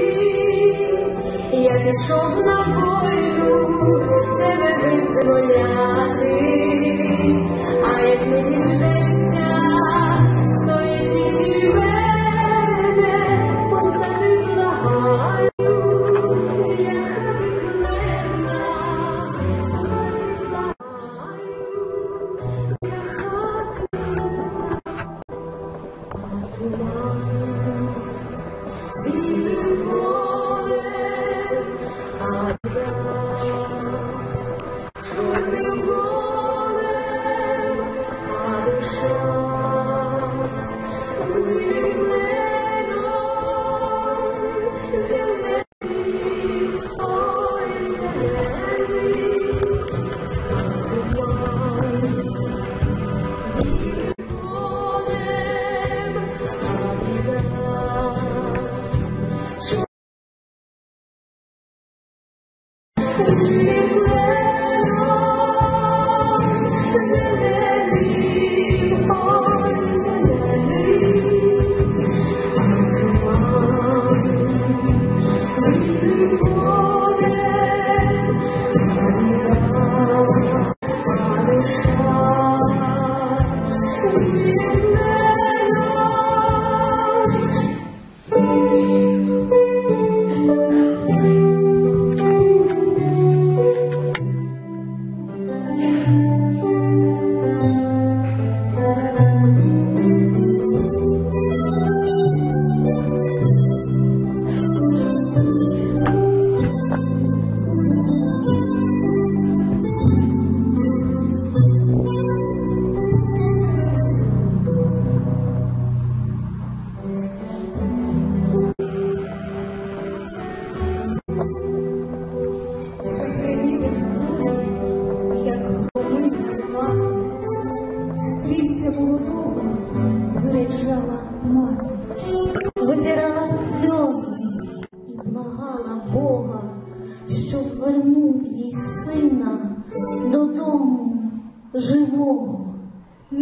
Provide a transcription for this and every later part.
Я пішов на бою тебе визволяти, а як мені діждешся,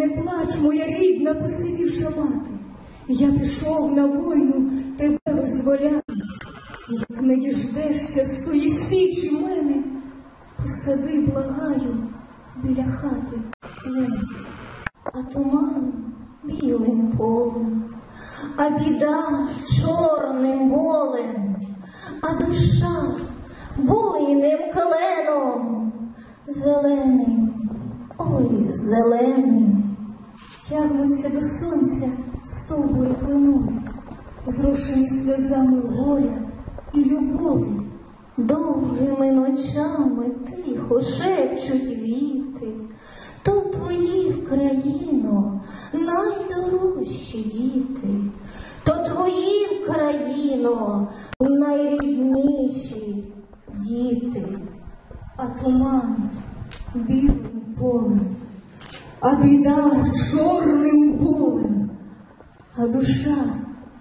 Не плач, моя рідна, посивівша мати. Я пішов на війну тебе визволяти. Як не діждешся з тої січі мене, посади, благаю, біля хати лень, а туман білим полем, а біда чорним болем, а душа буйним кленом, зеленим, ой, зеленим, тягнуться до сонця стовбури кленові, зрошені сльозами горя і любові. Довгими ночами тихо шепчуть віти, то твої в країно найдорожчі діти, то твої в країно найрідніші діти, а туман білим полем, а біда чорним болем, а душа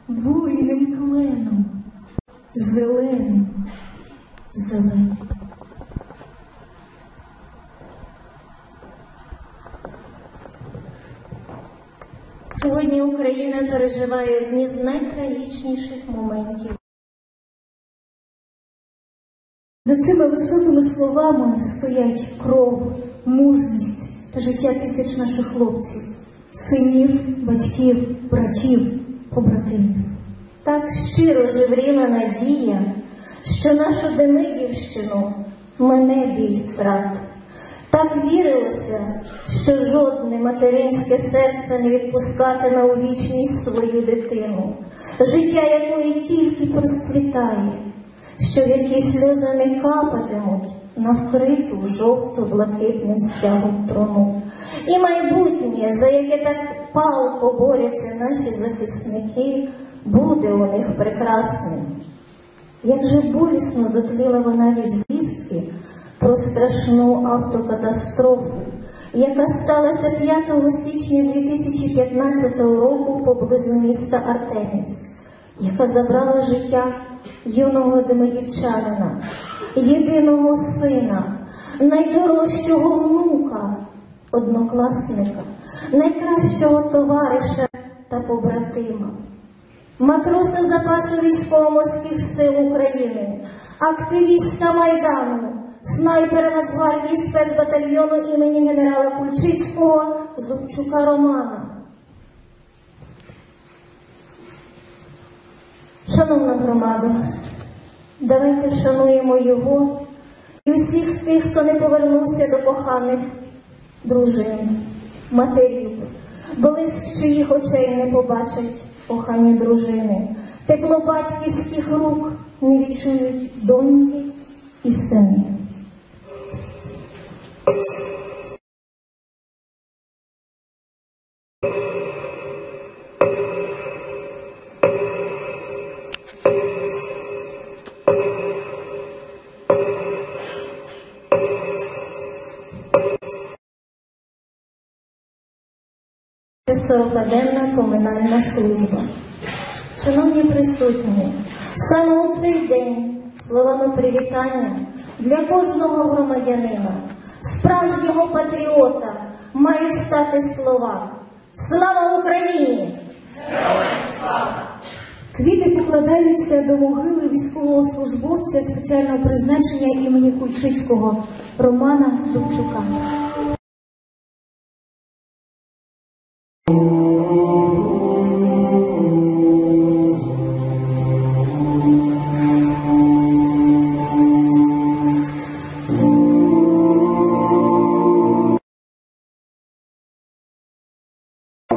буйним кленом, зеленим, зеленим. Сьогодні Україна переживає одні з найтрагічніших моментів. За цими високими словами стоять кров, мужність життя тисяч наших хлопців, синів, батьків, братів, побратимів. Так щиро жевріла надія, що нашу Демидівщину мене біль втрат. Так вірилося, що жодне материнське серце не відпускатиме у вічність свою дитину, життя якої тільки процвітає, що гіркі сльози не капатимуть на вкриту жовто-блакитним стягом трону. І майбутнє, за яке так палко борються наші захисники, буде у них прекрасним. Як же болісно затліла вона від звістки про страшну автокатастрофу, яка сталася 5 січня 2015 року поблизу міста Артемівськ, яка забрала життя юного демидівчанина, єдиного сина, найдорожчого внука, однокласника, найкращого товариша та побратима. матроса запасу військово-морських сил України, активіста Майдану, снайпера Нацгвардії спецбатальйону імені генерала Кульчицького Зубчука Романа. Шановна громада, давайте шануємо його і усіх тих, хто не повернувся до коханих дружин, матерів, блиск чиїх очей не побачать кохані дружини, тепло батьківських рук не відчують доньки і сини. 40-денна комунальна служба. Шановні присутні, саме у цей день словами привітання для кожного громадянина, справжнього патріота мають стати слова Слава Україні! Квіти покладаються до могили військового службовця спеціального призначення імені Кульчицького Романа Зубчука.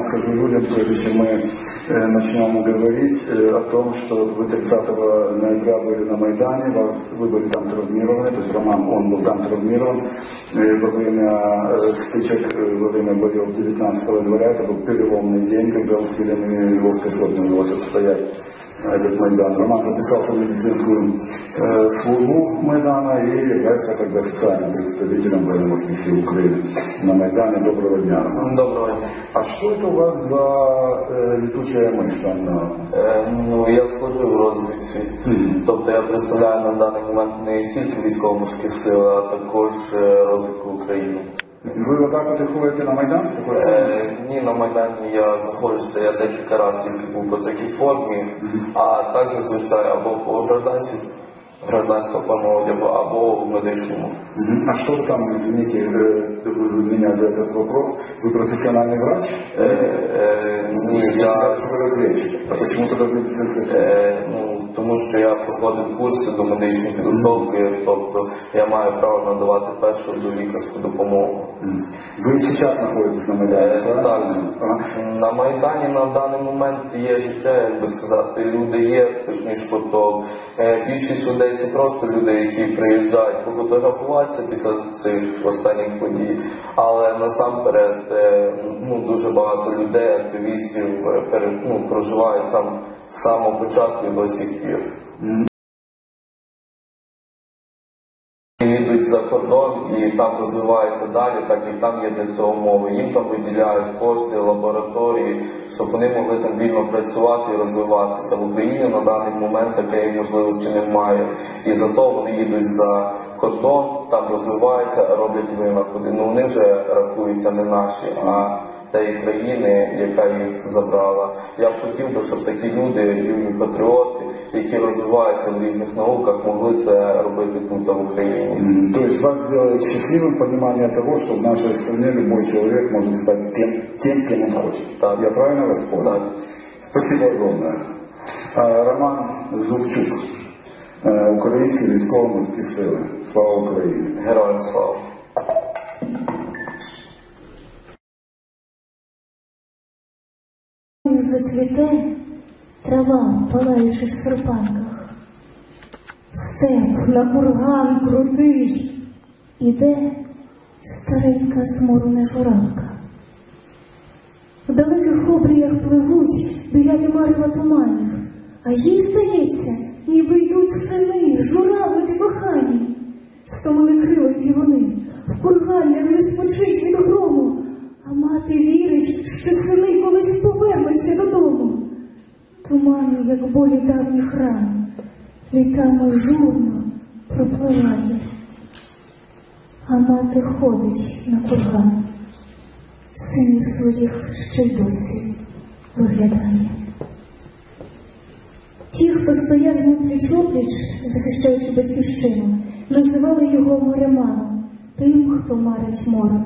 Скажу людям, прежде чем мы э, начнем говорить э, о том, что вы 30 ноября были на Майдане, вас, вы были там травмированы, то есть Роман, он был там травмирован э, во время э, стычек, э, во время боев 19 января, это был переломный день, когда усиленные Львовской флотной удалось отстоять этот Майдан. Роман записался в медицинскую э, службу Майдана и является как бы официальным представителем военно-морских сил Украины на Майдане. Доброго дня, Роман. Доброго дня. А что это у вас за э, летучая мышь там на... Е, ну, я служив в розвідці. Тобто я представляю на даний момент не тільки військово-морські сили, а також е, розвідку України. Вы вот так вот и ходите на Майдан? С такой формой? Е, ні, на Майдані я знаходжуся, я декілька разів тільки був по такій формі, а так зазвичай або по гражданці, гражданська форма одягу, або в медичному. Мгм. А что вы там, извините, э, вы меня за этот вопрос, вы профессиональный врач? Е, е, ні, я Вы разведчик. А почему тогда в медицинской службе? Е, ну, тому що я проходив курси до медичної підготовки, тобто я маю право надавати першу до лікарську допомогу. Мгм. Вы сейчас находитесь на Майдане, Е, так, Ага. на Майдані на даний момент є життя, як би сказати, люди є, точніше поток. Е, Більшість людей це просто люди, які приїжджають пофотографуватися після цих останніх подій. Але насамперед е, ну, дуже багато людей, активістів е, ну, проживають там з самого початку і до сих пір. їдуть за кордон і там розвиваються далі, так як там є для цього умови. Їм там виділяють кошти, лабораторії, щоб вони могли там вільно працювати і розвиватися. В Україні на даний момент такої можливості немає. І зато вони їдуть за кордон, там розвиваються, роблять винаходи. Ну вони вже рахуються не наші, а тієї країни, яка їх забрала. Я б хотів би, щоб такі люди, юні патріоти, які розвиваються в різних науках, могли це робити тут, в Україні. М, То есть вас делает счастливым понимание того, что в нашей стране любой человек может стать тем, тем кем он хочет. Так. Я правильно вас понял? Так. Спасибо огромное. Роман Зубчук, е, Українські військово-морські сили. Слава Україні! Героям слава! Зацвіте трава в палаючих серпанках. Степ на курган крутий. Іде старенька сморона журавка. В далеких обріях пливуть біляві марева туманів, а їй здається, ніби йдуть сини, журавлики кохані. Стомили крилики вони, в курган лягли спочить від грому, а мати вірить, що сини повернуться додому. Туман, як болі давніх ран, літами журно пропливає, а мати ходить на курган, синів своїх ще й досі виглядає. Ті, хто стояв з ним пліч-опліч, захищаючи батьківщину, називали його мореманом, тим, хто марить морем.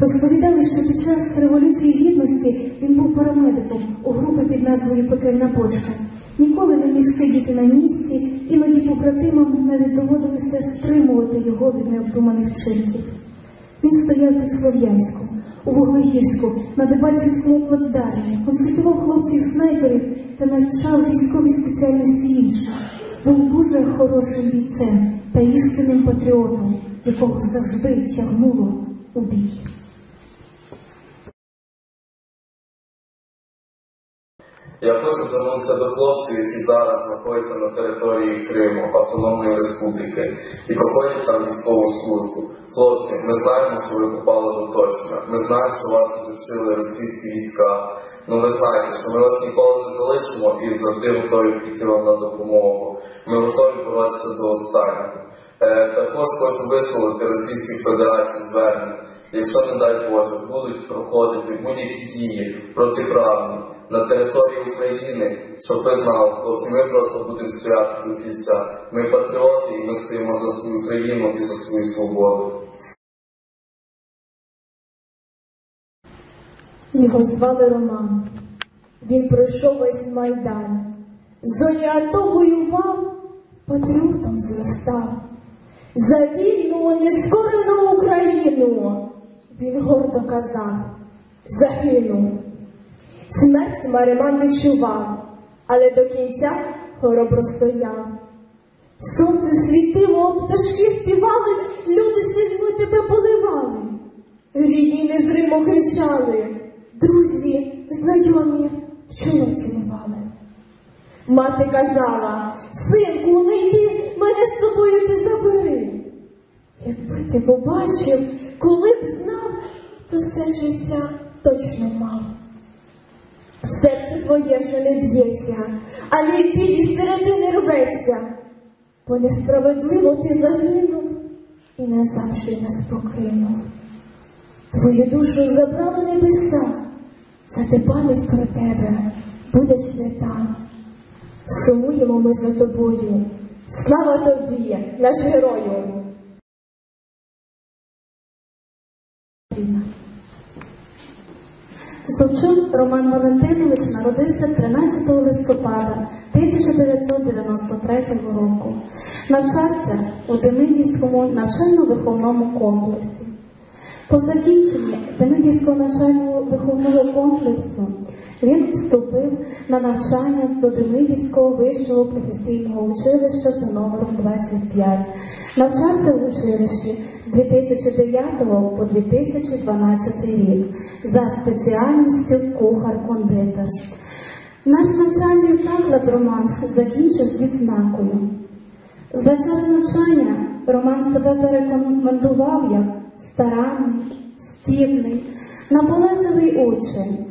Розповідали, що під час Революції Гідності він був парамедиком у групи під назвою Пекельна бочка. Ніколи не міг сидіти на місці, іноді побратимам навіть доводилося стримувати його від необдуманих вчинків. Він стояв під Слов'янськом, у Вуглегірську, на Дебальцівському плацдармі, консультував хлопців снайперів та навчав військовій спеціальності інших. Був дуже хорошим бійцем та істинним патріотом, якого завжди тягнуло у бій. Я хочу звернутися до хлопців, які зараз знаходяться на території Криму, Автономної Республіки, і проходять там військову службу. Хлопці, ми знаємо, що ви попали до точно. Ми знаємо, що вас оточили російські війська. Ну ви знаєте, що ми вас ніколи не залишимо і завжди готові піти вам на допомогу. Ми готові боротися до останнього. Е, також хочу висловити Російській Федерації звернення. Якщо, не дай Боже, будуть проходити будь-які дії протиправні на території України, щоб ви знали, хлопці, ми просто будемо стояти до кінця. Ми патріоти і ми стоїмо за свою країну і за свою свободу. Його звали Роман. Він пройшов весь майдан. В зоні АТО воював, патріотом зростав. За вільну, нескорену Україну. Він гордо казав, загинув. Смерть Мариман відчував, але до кінця хоробро стояв. Сонце світило, пташки співали, люди слізьми тебе поливали. Рідні незримо кричали, друзі, знайомі в чоло цілували. Мати казала, синку, не йди, мене з собою ти забери. Якби ти побачив, коли б знав, то все життя точно мав. Серце твоє вже не б'ється, а мій біль із середини рветься, бо несправедливо ти загинув і назавжди нас покинув. Твою душу забрали небеса, зате пам'ять про тебе буде свята. Сумуємо ми за тобою. Слава тобі, наш герою! Совчук Роман Валентинович народився 13 листопада 1993 року. Навчався у Демидівському навчально-виховному комплексі. По закінченні Демидівського навчально-виховного комплексу він вступив на навчання до Демидівського вищого професійного училища за номером 25. Навчався в училищі з 2009 по 2012 рік за спеціальністю кухар-кондитер. Наш навчальний заклад Роман закінчив з відзнакою. За час навчання Роман себе зарекомендував як старанний, стібний, наполегливий учень.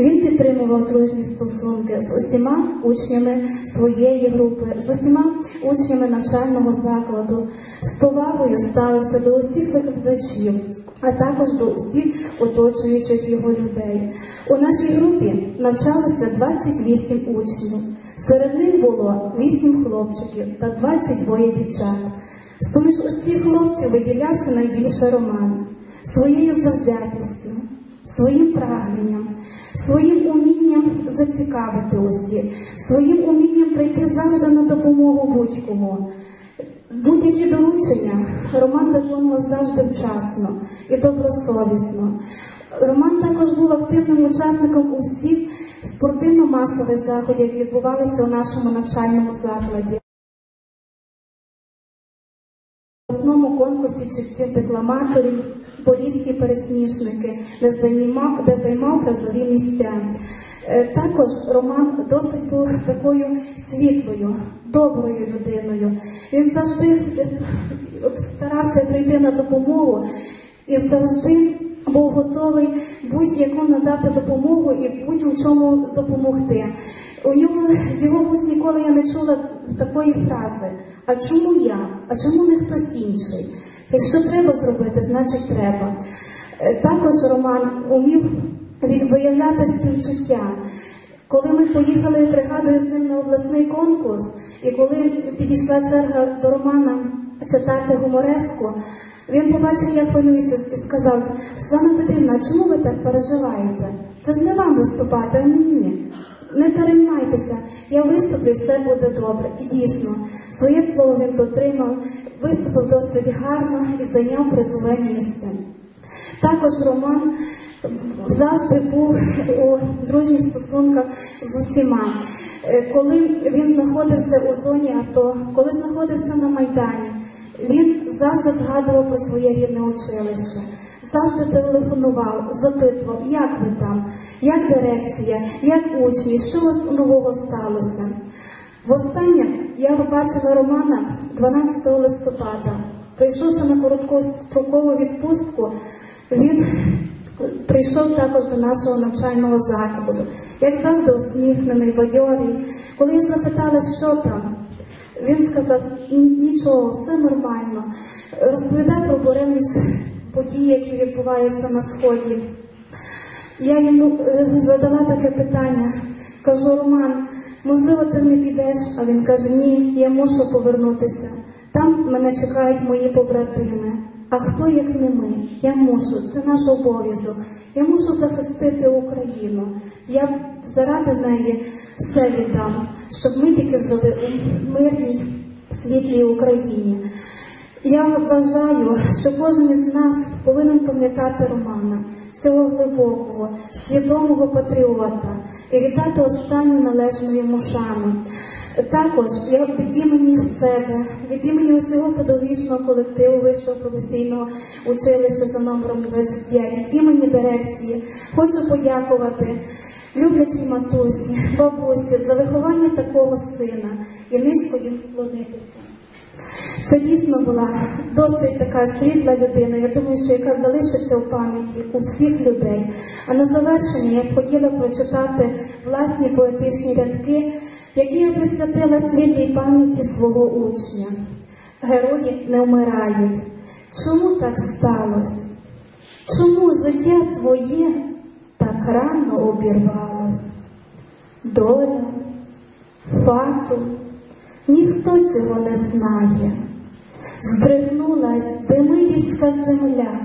Він підтримував дружні стосунки з усіма учнями своєї групи, з усіма учнями навчального закладу, з повагою ставився до усіх викладачів, а також до усіх оточуючих його людей. У нашій групі навчалося 28 учнів. Серед них було 8 хлопчиків та 22 дівчат. З-поміж усіх хлопців виділявся найбільше Роман своєю завзятістю, своїм прагненням, своїм умінням зацікавити усіх, своїм умінням прийти завжди на допомогу будь-кому. Будь-які доручення Роман виконував завжди вчасно і добросовісно. Роман також був активним учасником усіх спортивно-масових заходів, які відбувалися у нашому навчальному закладі. В обласному конкурсі читців декламаторів поліські пересмішники, де займав, де займав призові місця. Е, Також Роман досить був такою світлою, доброю людиною. Він завжди е, старався прийти на допомогу і завжди був готовий будь-яку надати допомогу і будь-у чому допомогти. У ньому з його вуст ніколи я не чула такої фрази. А чому я? А чому не хтось інший? Якщо треба зробити, значить треба. Е, Також Роман умів виявляти співчуття. Коли ми поїхали, пригадую, з ним на обласний конкурс, і коли підійшла черга до Романа читати гумореску, він побачив, я хвилююся, і сказав: Свана Петрівна, чому ви так переживаєте? Це ж не вам виступати, а мені. Не переймайтеся, я виступлю, все буде добре. І дійсно, своє слово він дотримав, виступив досить гарно і зайняв призове місце. Також Роман завжди був у дружніх стосунках з усіма. Е, Коли він знаходився у зоні АТО, коли знаходився на Майдані, він завжди згадував про своє рідне училище, завжди телефонував, запитував, як ви там, як дирекція, як учні, що у вас нового сталося. Востаннє я побачила Романа 12 листопада. Прийшовши на короткострокову відпустку, він прийшов також до нашого навчального закладу. Як завжди, усміхнений, бадьорий. Коли я запитала, що там, він сказав, нічого, все нормально. Розповідав про буремність подій, які відбуваються на сході. Я йому е, задала таке питання. Кажу, Роман, можливо, ти не підеш? А він каже, ні, я мушу повернутися. Там мене чекають мої побратими. А хто як не ми? Я мушу, це наш обов'язок. Я мушу захистити Україну. Я заради неї все віддам, щоб ми тільки жили у мирній світлій Україні. Я вважаю, що кожен із нас повинен пам'ятати Романа, цього глибокого, свідомого патріота і віддати останню належну йому шану. Також я від імені себе, від імені усього педагогічного колективу Вищого професійного училища за номером 25, від імені дирекції хочу подякувати люблячій матусі, бабусі за виховання такого сина і низько їм вклонитися. Це дійсно була досить така світла людина, я думаю, що яка залишиться у пам'яті у всіх людей. А на завершення я б хотіла прочитати власні поетичні рядки, які я присвятила світлій пам'яті свого учня. Герої не вмирають. Чому так сталося? Чому життя твоє так рано обірвалось? Доля, фату, ніхто цього не знає. Здригнулась демидівська земля,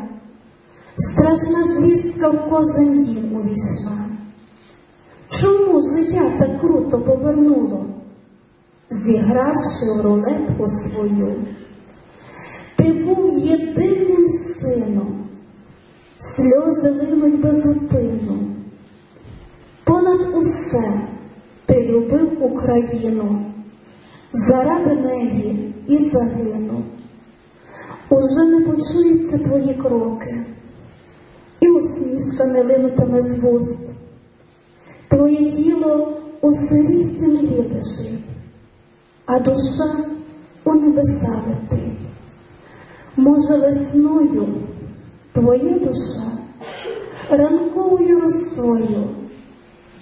страшна звістка в кожен дім увійшла. Чому життя так круто повернуло, зігравши в рулетку свою? Ти був єдиним сином, сльози линуть безупину. Понад усе ти любив Україну, заради неї і загинув. Уже не почуються твої кроки, і усмішка не линутиме з вуст. Твоє тіло у сирій землі лежить, а душа у небеса летить. Може, весною твоя душа ранковою росою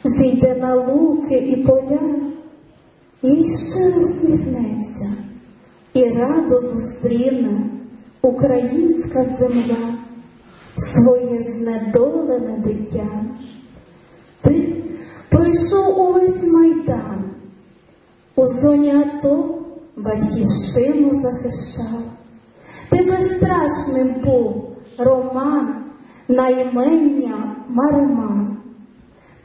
зійде на луки і поля, і ще усміхнеться, і радо зустріне українська земля своє знедолене дитя. Ти пройшов увесь майдан, у зоні АТО батьківщину захищав. Ти безстрашним був, Роман, на імення Мариман.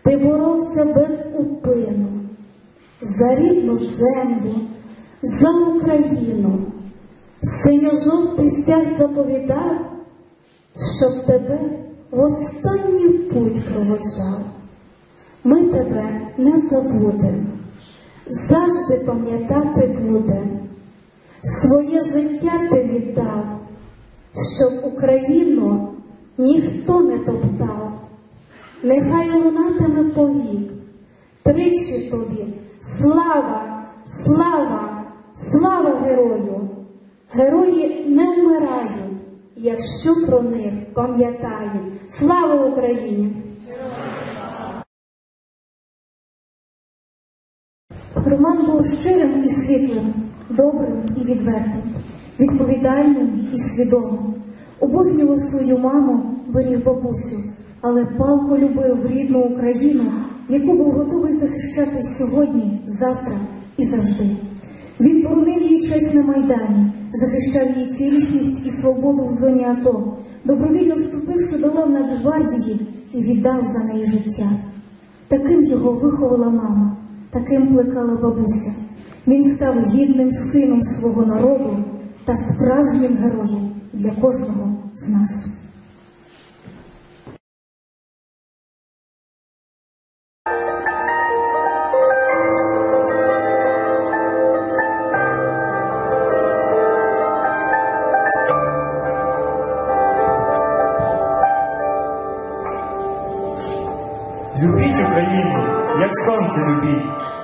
Ти боровся без упину за рідну землю, за Україну. Синьо-жовтий стяг заповідав, щоб тебе в останній путь проводжав. Ми тебе не забудем, завжди пам'ятати будем. Своє життя ти віддав, щоб Україну ніхто не топтав. Нехай лунатиме повік, тричі тобі слава, слава, слава герою. Герої не вмирають, якщо про них пам'ятають. Слава Україні! Роман був щирим і світлим, добрим і відвертим, відповідальним і свідомим. Обожнював свою маму, беріг бабусю, але палко любив рідну Україну яку був готовий захищати сьогодні, завтра і завжди. Він боронив її честь на Майдані, захищав її цілісність і свободу в зоні АТО, добровільно вступивши до лав Нацгвардії і віддав за неї життя. Таким його виховала мама, таким плекала бабуся. Він став гідним сином свого народу та справжнім героєм для кожного з нас.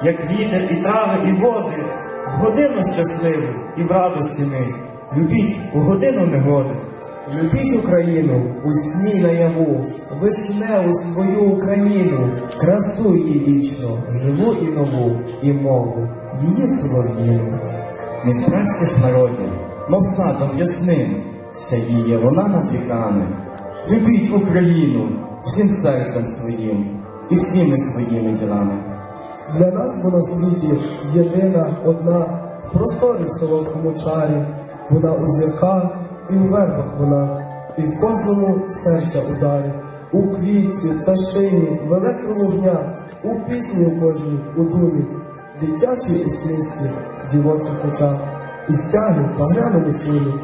Як вітер і трави, і води, в годину щасливу і в радості мить. Любіть у годину негоди. Любіть Україну у сні наяву, вишневу свою Україну, красу її вічно, живу і нову, і мову, її солов'їну. Між братських народів, мов садом ясним, сяїє вона над віками. Любіть Україну всім серцем своїм і всіми своїми ділами. Для нас вона в світі єдина, одна, в просторі в солодкому чарі, вона у зірках і у вербах вона, і в кожному серця ударі, у квітці, в електрому дня, у пісні у кожній, у думі, дитячій усмішці, в дівочих очах, і стяги в багряному шумі.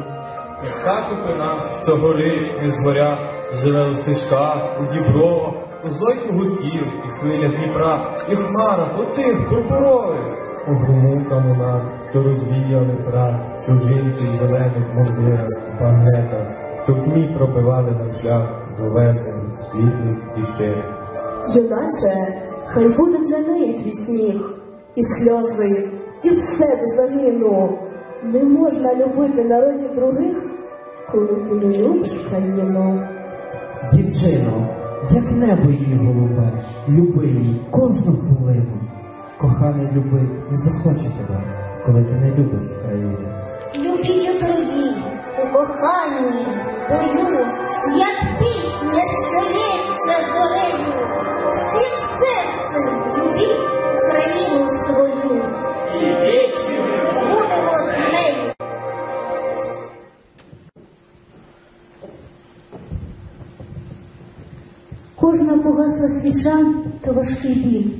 Та купина, що горить і згоря, живе у стежках, у дібровах, зойку гудків, і хвилях Дніпра, і в хмарах, у тих пурпурових. У грому камунах, що розвіяли прах, чужинців зелених мордирах, багнетах, що в тьмі пробивали нам шлях до весен, світлих і щирих. Юначе, хай буде для неї твій сміх, і сльози, і все до загину. Не можна любити народів других, коли ти не любиш країну. Дівчино, як небо її голубе, люби її кожну хвилину. Коханий люби не захоче тебе, коли ти не любиш країну. Любіть у труді, у коханні, бою, як свіча та важкий біль.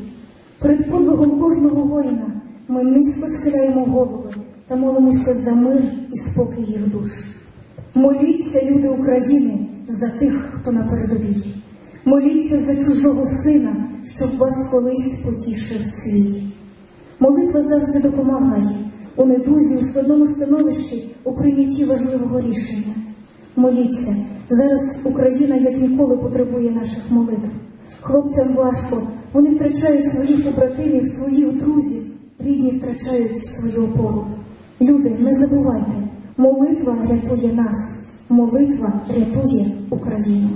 Перед подвигом кожного воїна ми низько схиляємо голови та молимося за мир і спокій їх душ. Моліться, люди України, за тих, хто на передовій. Моліться за чужого сина, щоб вас колись потішив свій. Молитва завжди допомагає у недузі, у складному становищі, у прийнятті важливого рішення. Моліться, зараз Україна як ніколи потребує наших молитв. Хлопцям важко, вони втрачають своїх побратимів, своїх друзів, рідні втрачають свою опору. Люди, не забувайте, молитва рятує нас, молитва рятує Україну.